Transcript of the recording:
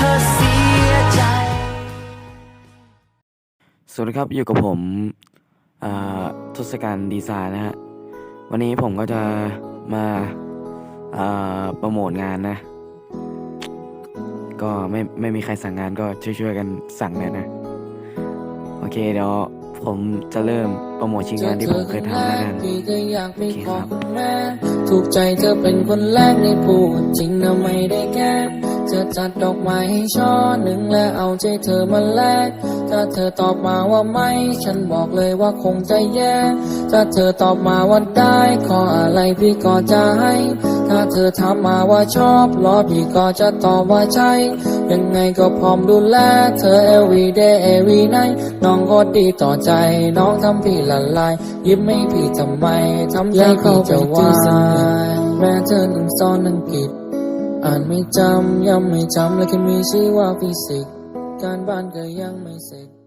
ธอเสียใจ สวัสดีครับอยู่กับผมทศกัณฐ์ดีไซน์นะฮะ วันนี้ผมก็จะมาโปรโมทงานนะ ก็ไม่ไม่มีใครสั่งงานก็ช่วยๆกันสั่งเลยนะ โอเคเดี๋ยวผมจะเริ่มโปรโมทชิ้นงานที่ผมเคยทำแล้วกันโอเคครับถูกใจเธอเป็นคนแรกในพูดจริงนะไม่ได้แก้ จะจัดดอกไม้ให้ช่อหนึ่งและเอาใจเธอมาแลกถ้าเธอตอบมาว่าไม่ ฉันบอกเลยว่าคงจะแย่ ถ้าเธอตอบมาว่าได้ ขออะไรพี่ก็จะให้ ถ้าเธอถามมาว่าชอบรอพี่ก็จะตอบว่าใช่ ยังไงก็พร้อมดูแล เธอ every day every night น้องก็ดีต่อใจ น้องทำพี่ละลาย ยิ้มให้พี่ทำไมทำใจพี่จะวายแม้เธอหนึ่งสอนอังกฤษ อ่านไม่จำ ย้ำไม่จำ และแค่มีชื่อว่าฟิสิกส์การบ้านก็ยังไม่เสร็จ